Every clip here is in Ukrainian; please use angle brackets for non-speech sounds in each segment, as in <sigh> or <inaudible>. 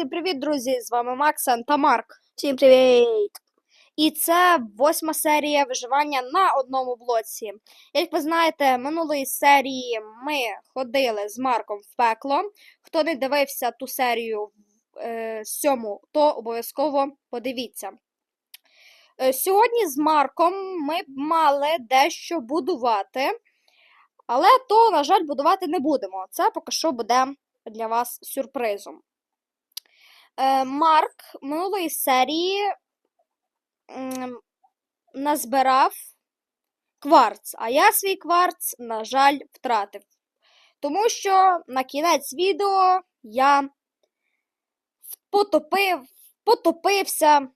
всім привіт, друзі! З вами Максан та Марк. Всім привіт! І це восьма серія виживання на одному блоці. Як ви знаєте, минулої серії ми ходили з Марком в пекло. Хто не дивився ту серію е, сьому, то обов'язково подивіться. Е, сьогодні з Марком ми мали дещо будувати, але то, на жаль, будувати не будемо. Це поки що буде для вас сюрпризом. Е, Марк минулої серії назбирав кварц, а я свій кварц, на жаль, втратив. Тому що на кінець відео я потопив, потопився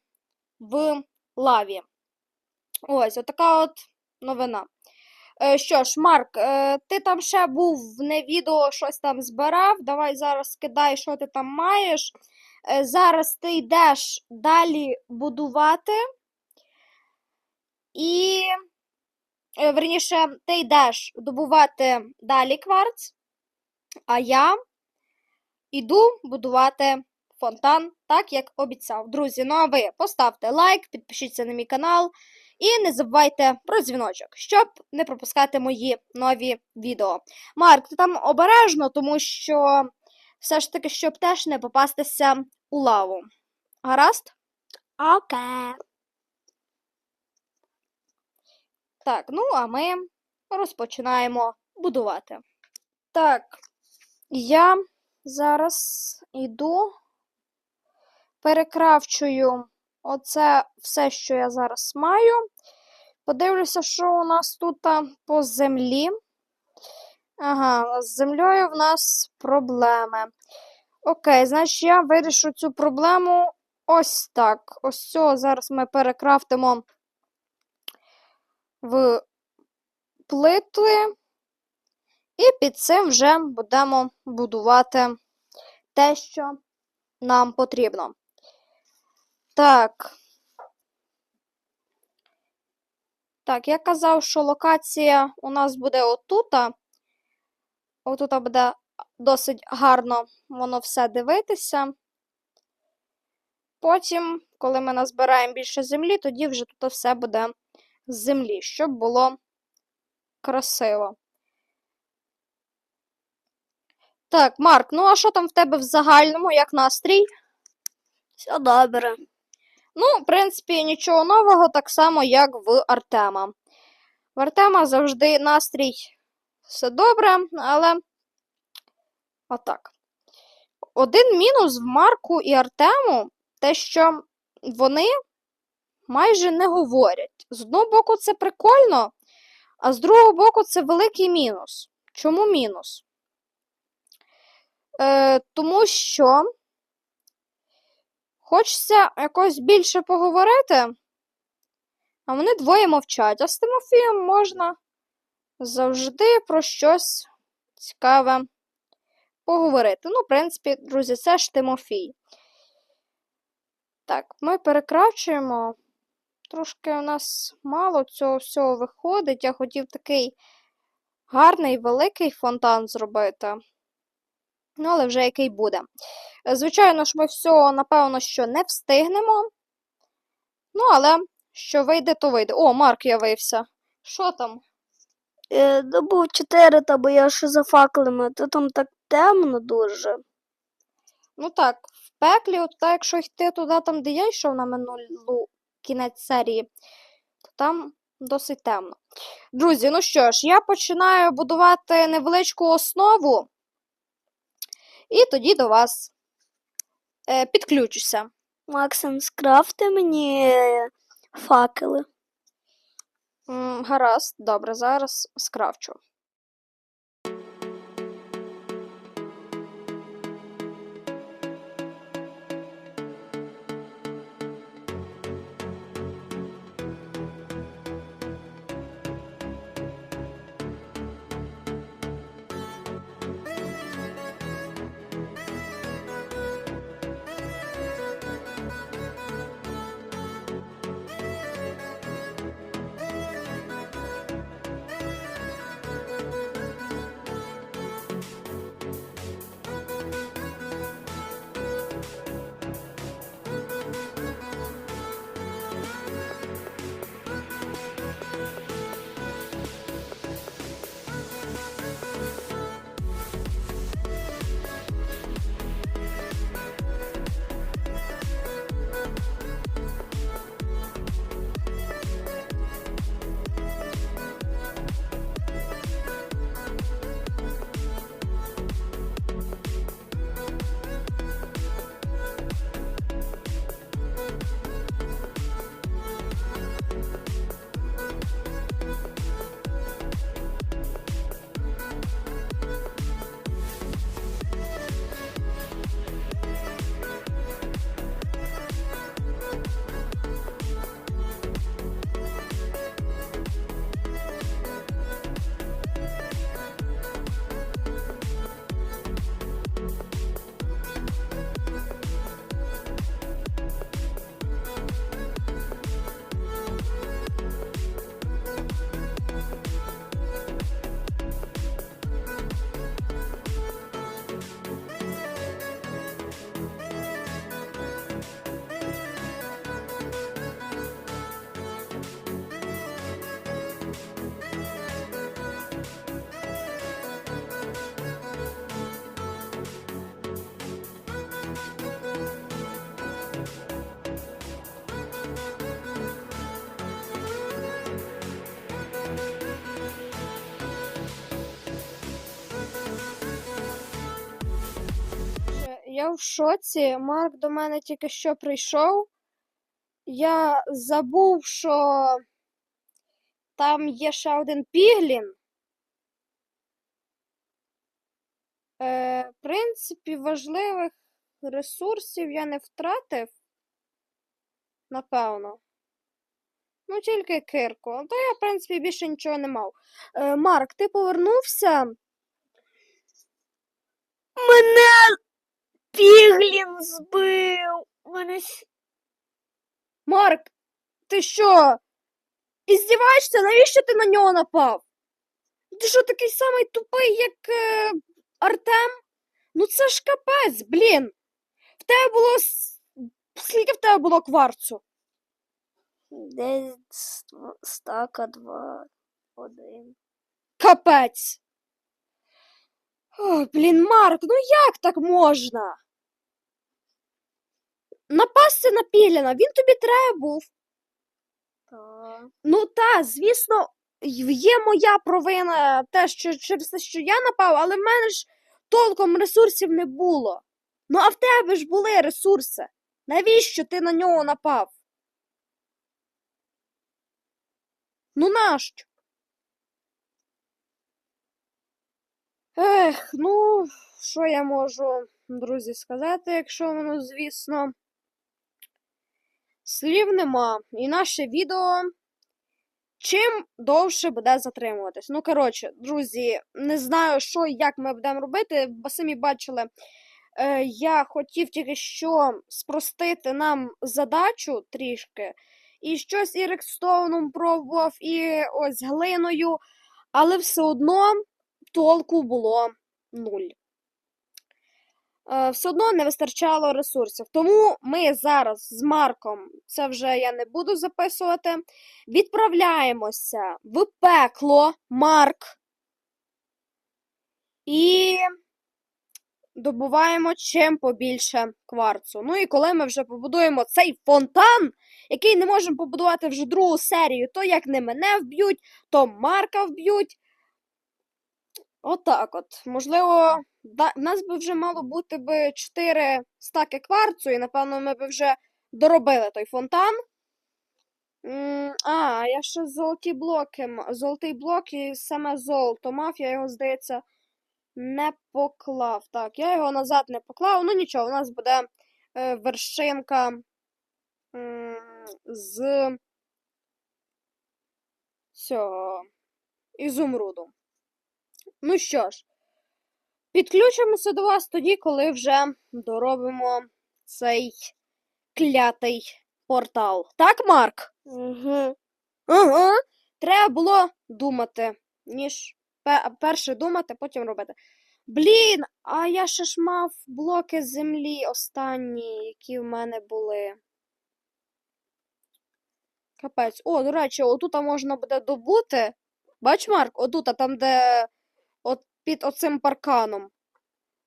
в лаві. Ось, отака от новина. Е, що ж, Марк, е, ти там ще був не відео, щось там збирав. Давай зараз кидай, що ти там маєш. Е, зараз ти йдеш далі будувати. І, е, верніше, ти йдеш добувати далі кварц, а я йду будувати фонтан, так як обіцяв. Друзі, ну а ви поставте лайк, підпишіться на мій канал і не забувайте про дзвіночок, щоб не пропускати мої нові відео. Марк, ти там обережно, тому що все ж таки, щоб теж не попастися у лаву. Гаразд? Окей. Так, ну а ми розпочинаємо будувати. Так, я зараз йду, перекравчую оце все, що я зараз маю. Подивлюся, що у нас тут по землі. Ага, з землею в нас проблеми. Окей, значить, я вирішу цю проблему ось так. Ось цього зараз ми перекрафтимо в плити, і під цим вже будемо будувати те, що нам потрібно. Так. Так, я казав, що локація у нас буде отута. Отута буде досить гарно воно все дивитися. Потім, коли ми назбираємо більше землі, тоді вже тут все буде з землі, щоб було красиво. Так, Марк, ну а що там в тебе в загальному, як настрій? Все добре. Ну, в принципі, нічого нового, так само, як в Артема. В Артема завжди настрій все добре, але отак. Один мінус в Марку і Артему те, що вони майже не говорять. З одного боку, це прикольно, а з другого боку, це великий мінус. Чому мінус? Е, Тому що хочеться якось більше поговорити, а вони двоє мовчать. А з Тимофієм можна завжди про щось цікаве поговорити. Ну, в принципі, друзі, це ж Тимофій. Так, ми перекрачуємо. Трошки у нас мало цього всього виходить. Я хотів такий гарний великий фонтан зробити. Ну, але вже який буде. Звичайно ж, ми всього, напевно, що не встигнемо. Ну, але що вийде, то вийде. О, Марк явився. Що там? Е, добув 4, та бо я ще за факелами, то там так темно дуже. Ну так, в пеклі, от так, якщо йти туди, там, де я йшов на минулу кінець серії, то там досить темно. Друзі, ну що ж, я починаю будувати невеличку основу, і тоді до вас е, підключуся. Максим, скрафти мені е, факели. Гаразд, добре, зараз скрафчу. Я в шоці. Марк до мене тільки що прийшов. Я забув, що там є ще один піглін. Е, в принципі, важливих ресурсів я не втратив. Напевно. Ну, тільки кирку. То я, в принципі, більше нічого не мав. Е, Марк, ти повернувся? Мене піглін збив. Мене Марк, ти що? Іздіваєшся? Навіщо ти на нього напав? Ти що такий самий тупий, як е, Артем? Ну це ж капець, блін. В тебе було. Скільки в тебе було кварцу? десь стака два, один. Капець. О, блін, Марк, ну як так можна? Напасти на Піліна, він тобі треба був. Та. Ну та, звісно, є моя провина те, що через те, що я напав, але в мене ж толком ресурсів не було. Ну, а в тебе ж були ресурси. Навіщо ти на нього напав? Ну нащо? Ех, ну, що я можу, друзі, сказати, якщо воно, звісно. Слів нема. І наше відео чим довше буде затримуватись. Ну, коротше, друзі, не знаю, що і як ми будемо робити, бо самі бачили, е, я хотів тільки що спростити нам задачу трішки. І щось і рекстоуном пробував, і ось глиною, але все одно толку було нуль. Е, Все одно не вистачало ресурсів. Тому ми зараз з Марком, це вже я не буду записувати, відправляємося в пекло Марк і добуваємо чим побільше кварцу. Ну і коли ми вже побудуємо цей фонтан, який не можемо побудувати вже другу серію, то як не мене вб'ють, то Марка вб'ють. Отак от. Можливо, в нас би вже мало бути би 4 стаки кварцу, і напевно ми би вже доробили той фонтан. А, я ще золоті блоки. Золотий блок і саме золото мав, я його, здається, не поклав. Так, я його назад не поклав. Ну нічого, у нас буде е, вершинка з цього ізумруду. Ну що ж, підключимося до вас тоді, коли вже доробимо цей клятий портал. Так, Марк? Угу. Ага. Треба було думати, ніж перше думати, потім робити. Блін, а я ще ж мав блоки землі останні, які в мене були. Капець. О, до речі, отут можна буде добути. Бач, Марк, отут, там, де під оцим парканом.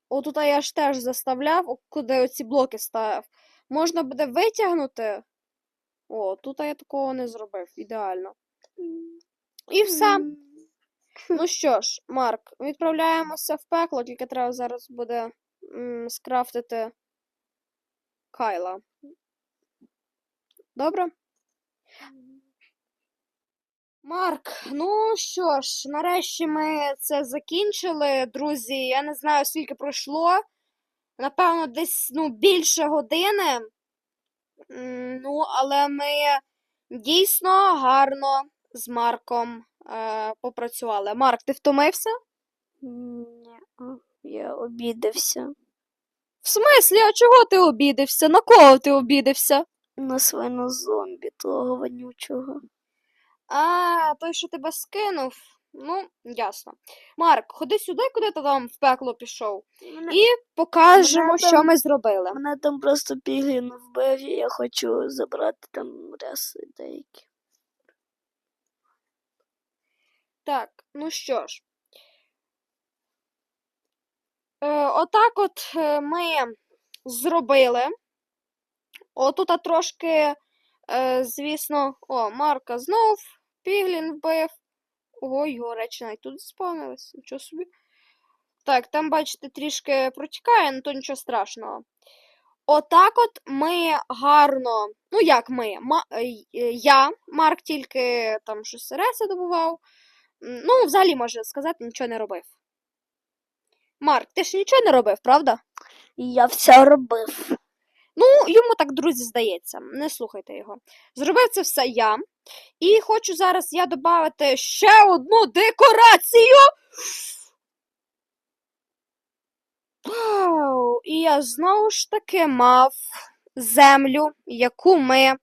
Отут я ж теж заставляв, куди оці блоки ставив. Можна буде витягнути. О, тут я такого не зробив. Ідеально. І все. Ну що ж, Марк, відправляємося в пекло, тільки треба зараз буде скрафтити Кайла. Добре? Марк, ну що ж, нарешті ми це закінчили, друзі. Я не знаю, скільки пройшло. Напевно, десь ну, більше години. Ну, але ми дійсно гарно з Марком е, попрацювали. Марк, ти втомився? Ні, я обідався. В смислі, а чого ти обідався? На кого ти обідався? На свину зомбі того вонючого. А, той, що тебе скинув. Ну, ясно. Марк, ходи сюди, куди ти там в пекло пішов. Мене, І покажемо, мене що там- ми зробили. мене там просто піглін вбив, і я хочу забрати там реси деякі. Так, ну що ж. Е, отак от е, ми зробили. Отут трошки, е, звісно, о, Марка знов піглін вбив. Ого, його речі навіть тут спавнились. Нічого собі. Так, там, бачите, трішки протікає, ну то нічого страшного. Отак от ми гарно. Ну, як ми? Ма... е, Я, Марк, тільки там щось реси добував. Ну, взагалі, можна сказати, нічого не робив. Марк, ти ж нічого не робив, правда? Я все робив. Йому так, друзі, здається. Не слухайте його. Зробив це все я. І хочу зараз я додати ще одну декорацію. І я знову ж таки мав землю, яку ми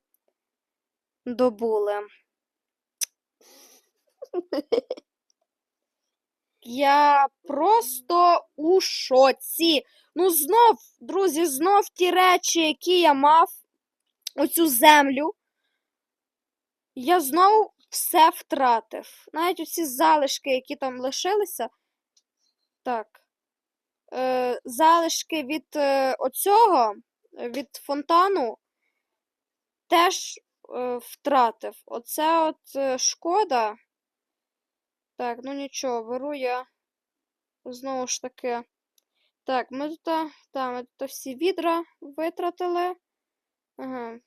добули. Я просто у шоці. Ну, знов, друзі, знов ті речі, які я мав, оцю землю. Я знову все втратив. Навіть оці залишки, які там лишилися. Так. Е, залишки від е, оцього, від фонтану, теж е, втратив. Оце от е, шкода. Так, ну нічого, беру я знову ж таки. Так, ми тут, та, ми тут всі відра витратили. Ага.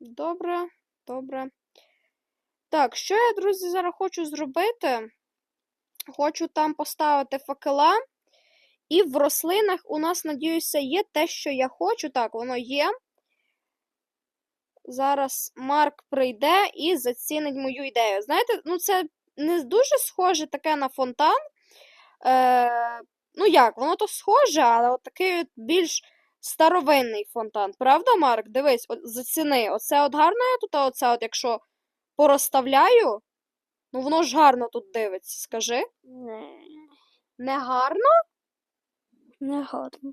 Добре, добре. Так, що я, друзі, зараз хочу зробити? Хочу там поставити факела. І в рослинах у нас, надіюся, є те, що я хочу. Так, воно є. Зараз Марк прийде і зацінить мою ідею. Знаєте, ну це не дуже схоже таке на фонтан. Е, ну як, воно то схоже, але от такий от більш старовинний фонтан. Правда, Марк? Дивись, от, заціни. Оце от гарно я тут, а оце от, якщо порозставляю, ну воно ж гарно тут дивиться, скажи. Не, Не гарно? не гарно.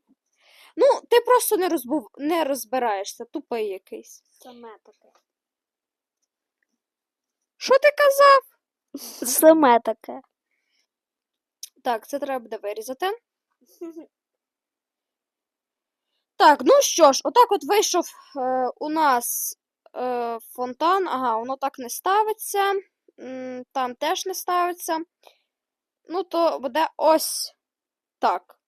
Ну, ти просто не, розбув... не розбираєшся, тупий якийсь. Саме таке. Що ти казав? Саме таке. Так, це треба буде вирізати. Так, ну що ж, отак от вийшов е, у нас е, фонтан. Ага, воно так не ставиться. Там теж не ставиться. Ну, то буде ось так.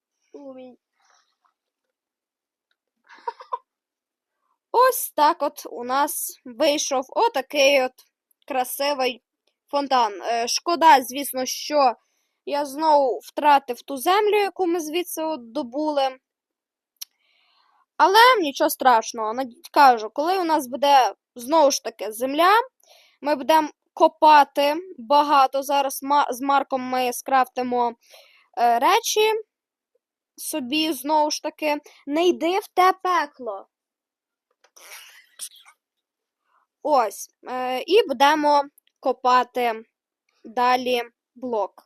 Ось так от у нас вийшов отакий от красивий фонтан. Е, Шкода, звісно, що я знову втратив ту землю, яку ми звідси добули. Але нічого страшного. Кажу, коли у нас буде знову ж таки земля, ми будемо копати багато. Зараз з Марком ми скрафтимо е, речі собі знову ж таки. Не йди в те пекло. Ось. Е, і будемо копати далі блок.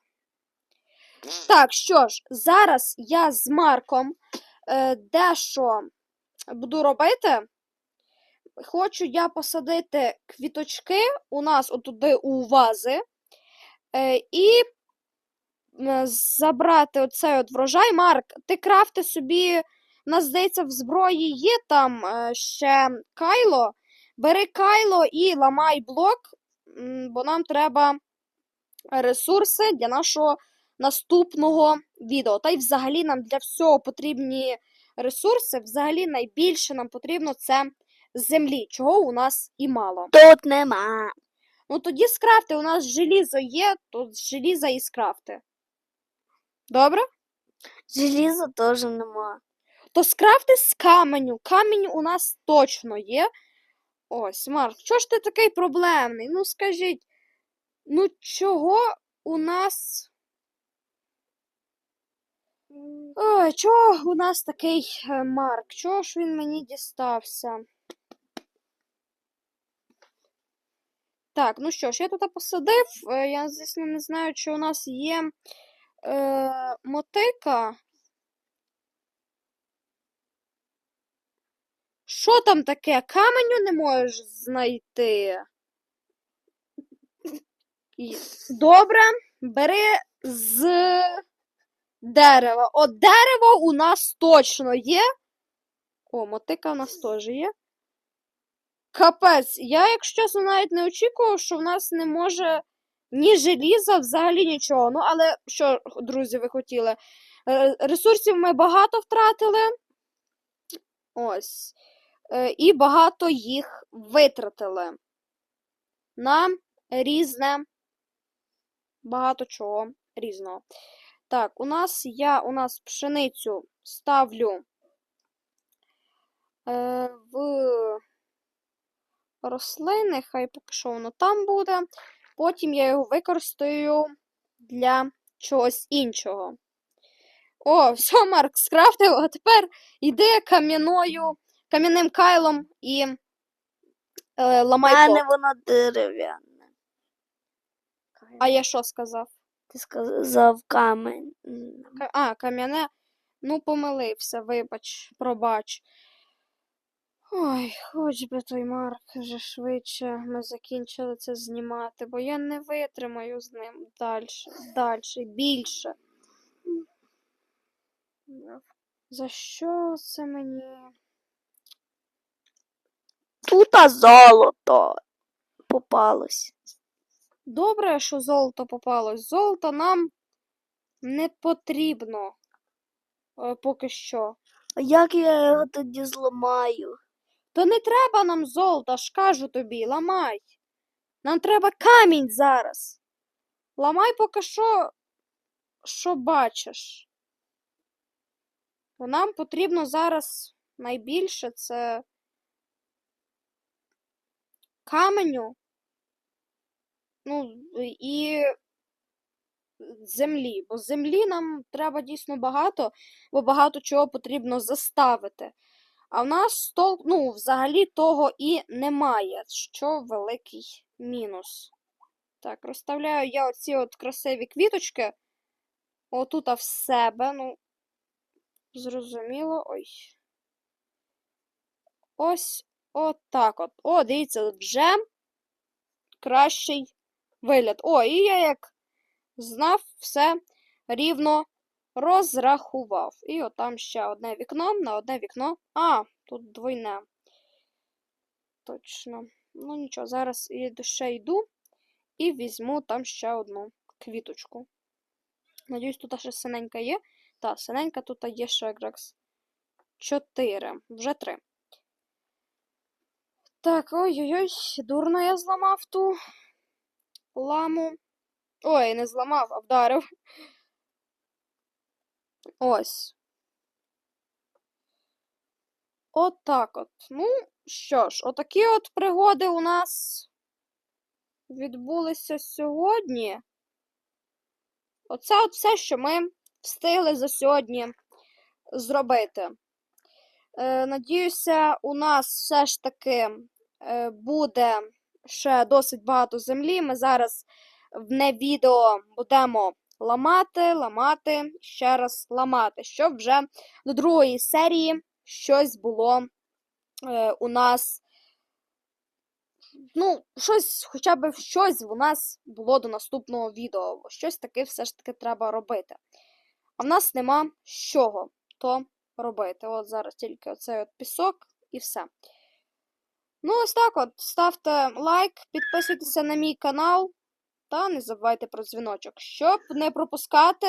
Так, що ж, зараз я з Марком е, дещо буду робити. Хочу я посадити квіточки у нас отуди у вази. Е, і забрати оцей от врожай. Марк, ти крафти собі, у нас здається, в зброї є там е, ще кайло. Бери кайло і ламай блок, бо нам треба ресурси для нашого наступного відео. Та й взагалі нам для всього потрібні ресурси. Взагалі найбільше нам потрібно це землі, чого у нас і мало. Тут нема. Ну тоді скрафти, у нас желізо є, то з желіза і скрафти. Добре? Желіза теж нема. То скрафти з каменю. Камінь у нас точно є. Ось, Марк, чого ж ти такий проблемний? Ну скажіть, ну чого у нас. Ой, чого у нас такий е, Марк? Чого ж він мені дістався? Так, ну що ж, я тут посадив. Е, Я, звісно, не знаю, чи у нас є е, мотика. Що там таке? Каменю не можеш знайти. Добре, бери з дерева. От дерево у нас точно є. О, мотика у нас теж є. Капець, я, якщо чесно, навіть не очікував, що в нас не може ні желіза, взагалі нічого. Ну, але що, друзі, ви хотіли? Е, Ресурсів ми багато втратили. Ось. Е, І багато їх витратили. На різне. Багато чого різного. Так, у нас я у нас пшеницю ставлю е, в рослини, хай поки що воно там буде. Потім я його використаю для чогось іншого. О, <laughs> все, Марк скрафтив, а тепер йди кам'яною, кам'яним кайлом і е, ламай мене блок. воно дерев'яне. А я що сказав? Ти сказав камень. Ка- А, кам'яне. Ну, помилився, вибач, пробач. Ой, хоч би той Марк вже швидше ми закінчили це знімати, бо я не витримаю з ним далі, далі, більше. За що це мені? Тут золото попалось. Добре, що золото попалось. Золото нам не потрібно е, поки що. А як я його тоді зламаю? То не треба нам золота, ж кажу тобі, ламай. Нам треба камінь зараз. Ламай поки що, що бачиш. Бо нам потрібно зараз найбільше це каменю. Ну, і землі. Бо землі нам треба дійсно багато, бо багато чого потрібно заставити. А в нас ну, взагалі того і немає, що великий мінус. Так, розставляю я оці от красиві квіточки. Отут в себе, ну, зрозуміло. Ой. Ось отак от. О, дивіться, вже кращий вигляд. О, і я як знав, все рівно розрахував. І отам ще одне вікно на одне вікно. А, тут двойне. Точно. Ну нічого, зараз ще йду і візьму там ще одну квіточку. Надіюсь, тут ще синенька є. Та, синенька тут є ще якраз чотири. Вже три. Так, ой-ой-ой, дурно я зламав ту ламу. Ой, не зламав, а вдарив. Ось. От так от. Ну, що ж, отакі от пригоди у нас відбулися сьогодні. Оце от все, що ми встигли за сьогодні зробити. Е, надіюся, у нас все ж таки е, буде ще досить багато землі. Ми зараз в відео будемо ламати, ламати, ще раз ламати, щоб вже до другої серії щось було е, у нас. Ну, щось, хоча б щось у нас було до наступного відео. Щось таке все ж таки треба робити. А в нас нема з чого то робити. От зараз тільки оцей от пісок і все. Ну, ось так от. Ставте лайк, підписуйтеся на мій канал. Та не забувайте про дзвіночок, щоб не пропускати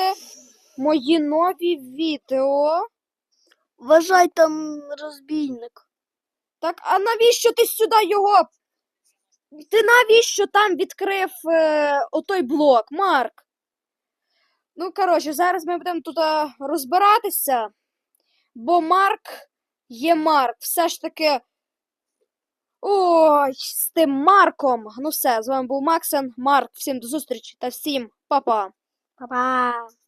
мої нові відео. Вважай там розбійник. Так, а навіщо ти сюди його? Ти навіщо там відкрив е, отой блок, Марк? Ну, коротше, зараз ми будемо тут е, розбиратися, бо Марк є Марк. Все ж таки. Ой, з тим Марком. Ну все, з вами був Максен, Марк. Всім до зустрічі та всім па-па. Па-па.